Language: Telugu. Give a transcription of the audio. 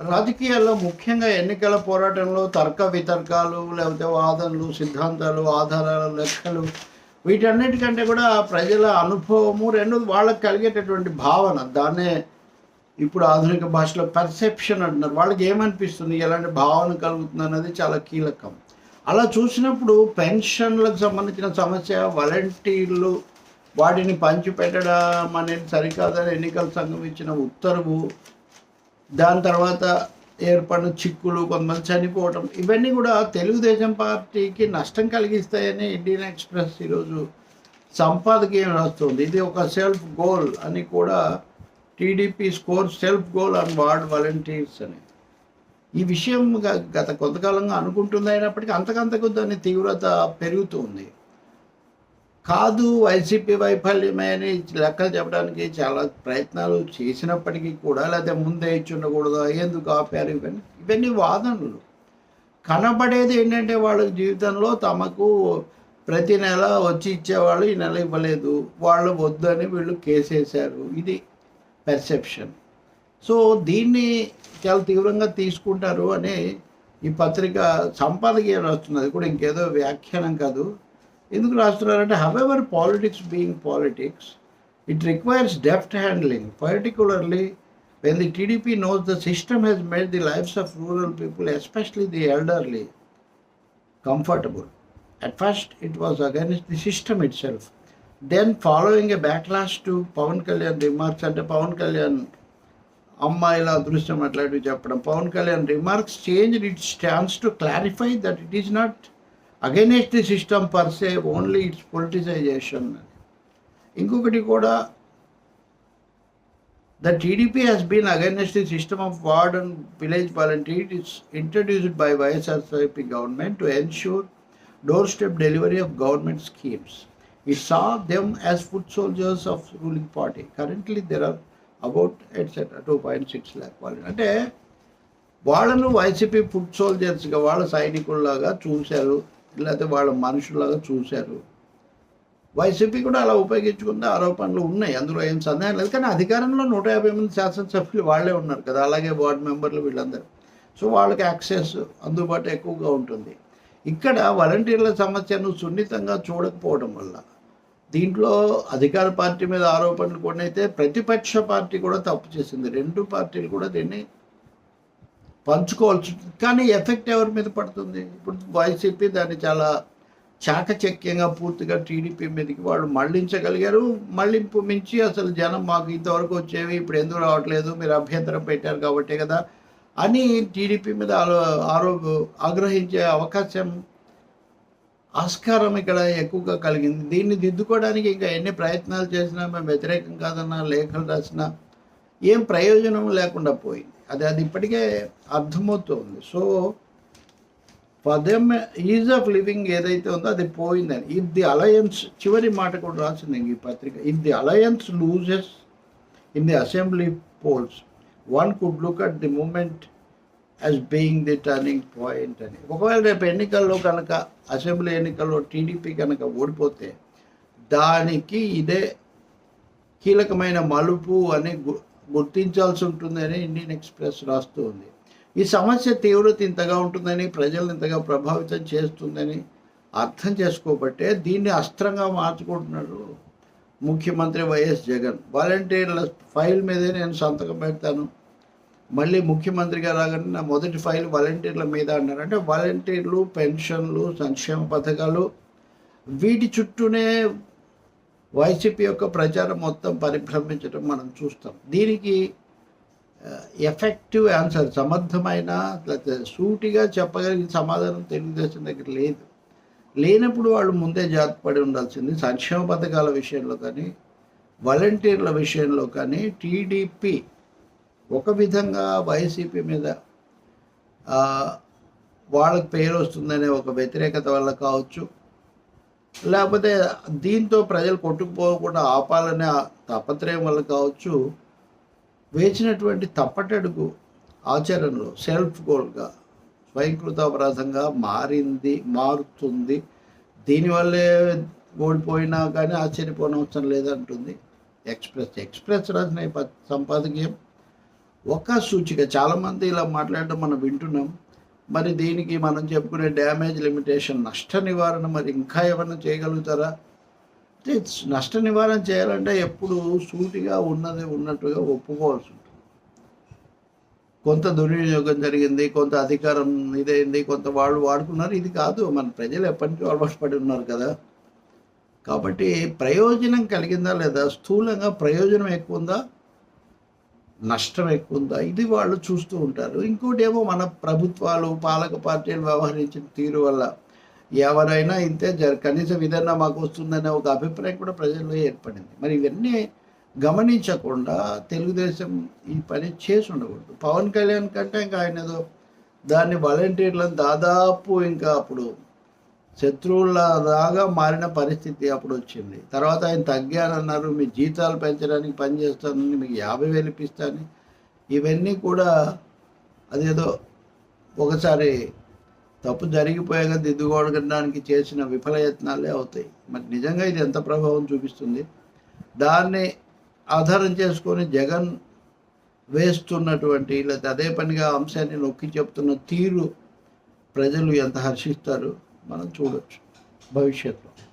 రాజకీయాల్లో ముఖ్యంగా ఎన్నికల పోరాటంలో తర్క వితర్కాలు లేకపోతే వాదనలు సిద్ధాంతాలు ఆధారాలు లెక్కలు వీటన్నిటికంటే కూడా ప్రజల అనుభవము రెండు వాళ్ళకి కలిగేటటువంటి భావన. దాన్నే ఇప్పుడు ఆధునిక భాషలో పర్సెప్షన్ అంటున్నారు. వాళ్ళకి ఏమనిపిస్తుంది? ఎలాంటి భావన కలుగుతుంది అనేది చాలా కీలకం. అలా చూసినప్పుడు పెన్షన్లకు సంబంధించిన సమస్య వాలంటీర్లు వాటిని పంచిపెట్టడం అనేది సరికాదని ఎన్నికల సంఘం ఇచ్చిన ఉత్తర్వు దాని తర్వాత ఏర్పడిన చిక్కులు కొంతమంది చనిపోవటం ఇవన్నీ కూడా తెలుగుదేశం పార్టీకి నష్టం కలిగిస్తాయని ఇండియన్ ఎక్స్ప్రెస్ ఈరోజు సంపాదకీయం రాస్తుంది ఇది ఒక సెల్ఫ్ గోల్ అని కూడా TDP score self goal and ward volunteers అని. ఈ విషయం గత కొంతకాలంగా అనుకుంటుంది అయినప్పటికీ అంతకంతకు దాని తీవ్రత పెరుగుతుంది. కాదు వైసీపీ వైఫల్యమే అని లెక్కలు చెప్పడానికి చాలా ప్రయత్నాలు చేసినప్పటికీ కూడా లేకపోతే ముందే ఇచ్చి ఉండకూడదు ఎందుకు ఆపారు? ఇవన్నీ ఇవన్నీ వాదనలు. కనబడేది ఏంటంటే వాళ్ళ జీవితంలో తమకు ప్రతి నెల వచ్చి ఇచ్చేవాళ్ళు ఈ నెల ఇవ్వలేదు వాళ్ళు వద్దని వీళ్ళు కేసేశారు. ఇది పెర్సెప్షన్ సో దీన్ని చాలా తీవ్రంగా తీసుకుంటారు అని ఈ పత్రిక సంపాదకీయ రాస్తున్నది. అది కూడా ఇంకేదో వ్యాఖ్యానం కాదు. ఎందుకు రాస్తున్నారంటే however politics being politics it requires deft handling particularly when the TDP knows the system has made the lives of rural people, especially the elderly, comfortable. At first, it was against the system itself. Then, following a backlash to Pawan Kalyan remarks అంటే పవన్ కళ్యాణ్ అమ్మాయిల అదృష్టం అట్లాంటివి చెప్పడం Pawan Kalyan remarks change it stands to clarify that it is not against the system per se only it's politicization ఇంకొకటి కూడా the TDP has been against the system of ward and village volunteer it is introduced by YSRCP government to ensure doorstep delivery of government schemes he saw them as foot soldiers of ruling party currently there are about etcetera two point six lakh వాళ్ళు అంటే వాళ్ళను వైసీపీ ఫుడ్ సోల్జర్స్గా వాళ్ళ సైనికుల్లాగా చూశారు. లేకపోతే వాళ్ళ మనుషులాగా చూశారు. వైసీపీ కూడా అలా ఉపయోగించుకున్న ఆరోపణలు ఉన్నాయి. అందులో ఏం సందేహం లేదు. కానీ అధికారంలో నూట యాభై మంది శాసనసభ్యులు వాళ్ళే ఉన్నారు కదా. అలాగే వార్డు మెంబర్లు వీళ్ళందరూ. సో వాళ్ళకి యాక్సెస్ అందుబాటు ఎక్కువగా ఉంటుంది. ఇక్కడ వాలంటీర్ల సమస్యను సున్నితంగా చూడకపోవడం వల్ల దీంట్లో అధికార పార్టీ మీద ఆరోపణలు కూడా అయితే ప్రతిపక్ష పార్టీ కూడా తప్పు చేసింది. రెండు పార్టీలు కూడా దీన్ని పంచుకోవాల్సి కానీ ఎఫెక్ట్ ఎవరి మీద పడుతుంది? ఇప్పుడు వైసీపీ దాన్ని చాలా చాకచక్యంగా పూర్తిగా టీడీపీ మీదకి వాళ్ళు మళ్ళించగలిగారు మళ్ళింపు మించి అసలు జనం మాకు ఇంతవరకు వచ్చేవి ఇప్పుడు ఎందుకు రావట్లేదు? మీరు అభ్యంతరం పెట్టారు కాబట్టే కదా అని టీడీపీ మీద ఆలో ఆరో ఆగ్రహించే అవకాశం ఆస్కారం ఇక్కడ ఎక్కువగా కలిగింది. దీన్ని దిద్దుకోవడానికి ఇంకా ఎన్ని ప్రయత్నాలు చేసినా మేము వ్యతిరేకం కాదన్నా లేఖలు రాసినా ఏం ప్రయోజనం లేకుండా పోయింది. అది అది ఇప్పటికే అర్థమవుతుంది. సో పదం ఈజ్ ఆఫ్ లివింగ్ ఏదైతే ఉందో అది పోయిందని. ఇఫ్ ది అలయన్స్ చివరి మాట కూడా రాసింది ఈ పత్రిక. If the alliance loses in the assembly polls one could look at the moment as being the turning point అని. ఒకవేళ రేపు ఎన్నికల్లో కనుక అసెంబ్లీ ఎన్నికల్లో టీడీపీ కనుక ఓడిపోతే దానికి ఇదే కీలకమైన మలుపు అని గుర్తించాల్సి ఉంటుందని ఇండియన్ ఎక్స్ప్రెస్ రాస్తూ ఉంది. ఈ సమస్య తీవ్రత ఇంతగా ఉంటుందని ప్రజలను ఇంతగా ప్రభావితం చేస్తుందని అర్థం చేసుకోబట్టే దీన్ని అస్త్రంగా మార్చుకుంటున్నాడు ముఖ్యమంత్రి వైఎస్ జగన్. వాలంటీర్ల ఫైల్ మీదే నేను సంతకం పెడతాను. మళ్ళీ ముఖ్యమంత్రిగా రాగానే నా మొదటి ఫైల్ వాలంటీర్ల మీద అన్నారు. అంటే వాలంటీర్లు పెన్షన్లు సంక్షేమ పథకాలు వీటి చుట్టూనే వైసీపీ యొక్క ప్రచారం మొత్తం పరిభ్రమించడం మనం చూస్తాం. దీనికి ఎఫెక్టివ్ ఆన్సర్ సమర్థమైన లేకపోతే సూటిగా చెప్పగలిగిన సమాధానం తెలుగుదేశం దగ్గర లేదు. లేనప్పుడు వాళ్ళు ముందే జాతపడి ఉండాల్సింది సంక్షేమ పథకాల విషయంలో కానీ వాలంటీర్ల విషయంలో కానీ టీడీపీ ఒక విధంగా వైసీపీ మీద వాళ్ళకి పేరు వస్తుందనే ఒక వ్యతిరేకత వల్ల కావచ్చు. లేకపోతే దీంతో ప్రజలు కొట్టుకుపోకుండా ఆపాలనే ఆ తాపత్రయం వల్ల కావచ్చు వేసినటువంటి తప్పటడుగు ఆచరణలో సెల్ఫ్ గోల్గా స్వయంకృత అపరాధంగా మారింది మారుతుంది. దీనివల్లే ఓడిపోయినా కానీ ఆశ్చర్యపోనవసరం లేదంటుంది ఎక్స్ప్రెస్. ఎక్స్ప్రెస్ రాసిన సంపాదకీయం ఒక సూచిక. చాలామంది ఇలా మాట్లాడడం మనం వింటున్నాం. మరి దీనికి మనం చెప్పుకునే డ్యామేజ్ లిమిటేషన్ నష్ట నివారణ మరి ఇంకా ఏమైనా చేయగలుగుతారా? నష్ట నివారణ చేయాలంటే ఎప్పుడు సూటిగా ఉన్నది ఉన్నట్టుగా ఒప్పుకోవాల్సి ఉంటుంది. కొంత దుర్వినియోగం జరిగింది కొంత అధికారం ఇదైంది కొంత వాళ్ళు వాడుకున్నారు. ఇది కాదు మన ప్రజలు ఎప్పటి నుంచో అలవాటు పడి ఉన్నారు కదా. కాబట్టి ప్రయోజనం కలిగిందా లేదా? స్థూలంగా ప్రయోజనం ఎక్కువ ఉందా? నష్టం ఎక్కువ ఉందా ఇది వాళ్ళు చూస్తూ ఉంటారు. ఇంకోటి ఏమో మన ప్రభుత్వాలు పాలక పార్టీలు వ్యవహరించిన తీరు వల్ల ఎవరైనా ఇంతే జర కనీసం ఇదన్నా మాకు వస్తుందనే ఒక అభిప్రాయం కూడా ప్రజల్లో ఏర్పడింది. మరి ఇవన్నీ గమనించకుండా తెలుగుదేశం ఈ పని చేసి ఉండకూడదు. పవన్ కళ్యాణ్ కంటే ఇంకా ఆయన ఏదో దాన్ని వాలంటీర్లను దాదాపు ఇంకా అప్పుడు శత్రువులలాగా మారిన పరిస్థితి అప్పుడు వచ్చింది తర్వాత ఆయన తగ్గానన్నారు మీ జీతాలు పెంచడానికి పని చేస్తానని మీకు యాభై వేలు ఇప్పిస్తాను ఇవన్నీ కూడా అదేదో ఒకసారి తప్పు జరిగిపోయాక దిద్దుకోవడానికి చేసిన విఫలయత్నాలే అవుతాయి. మరి నిజంగా ఇది ఎంత ప్రభావం చూపిస్తుంది? దాన్ని ఆధారం చేసుకొని జగన్ వేస్తున్నటువంటి లేకపోతే అదే పనిగా అంశాన్ని నొక్కి చెప్తున్న తీరు ప్రజలు ఎంత హర్షిస్తారు? మనం చూడొచ్చు. భవిష్యత్తులో.